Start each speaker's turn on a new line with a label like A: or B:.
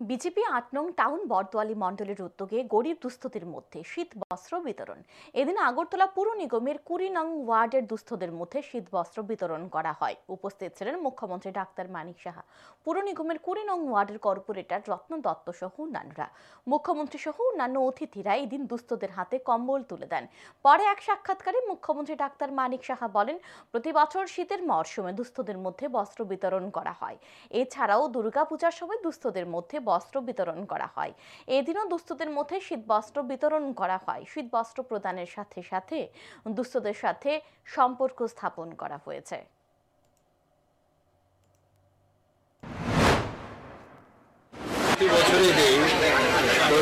A: BJP আট নং town Bordowali মণ্ডলের উদ্যোগে গরিব দুস্থদের মধ্যে শীত বস্ত্র বিতরণ। এদিন আগরতলা পুর নিগমের কুড়ি নং ওয়ার্ডের দুস্থদের মধ্যে শীত বস্ত্র বিতরণ করা হয়। উপস্থিত ছিলেন মুখ্যমন্ত্রী ডাক্তার মানিক সাহা। পুর নিগমের কুড়ি নং ওয়ার্ডের কর্পোরেটর রত্ন দত্ত সহ অন্যান্যরা। মুখ্যমন্ত্রী সহ অন্যান্য অতিথিরা এদিন দুস্থদের হাতে কম্বল তুলে দেন। পরে এক সাক্ষাৎকারে মুখ্যমন্ত্রী ডাক্তার মানিক সাহা বলেন, প্রতি বছর শীতের মরশুমে দুস্থদের মধ্যে বস্ত্র বিতরণ করা হয়। এছাড়াও দুর্গাপূজার সময় দুস্থদের মধ্যে বস্ত্র বিতরণ করা হয়। এদিনও দুস্থদের মধ্যে শীত বস্ত্র বিতরণ করা হয়। শীত বস্ত্র প্রদানের সাথে সাথে দুস্থদের সাথে সম্পর্ক স্থাপন করা হয়েছে।
B: প্রতি বছরই দেই। তো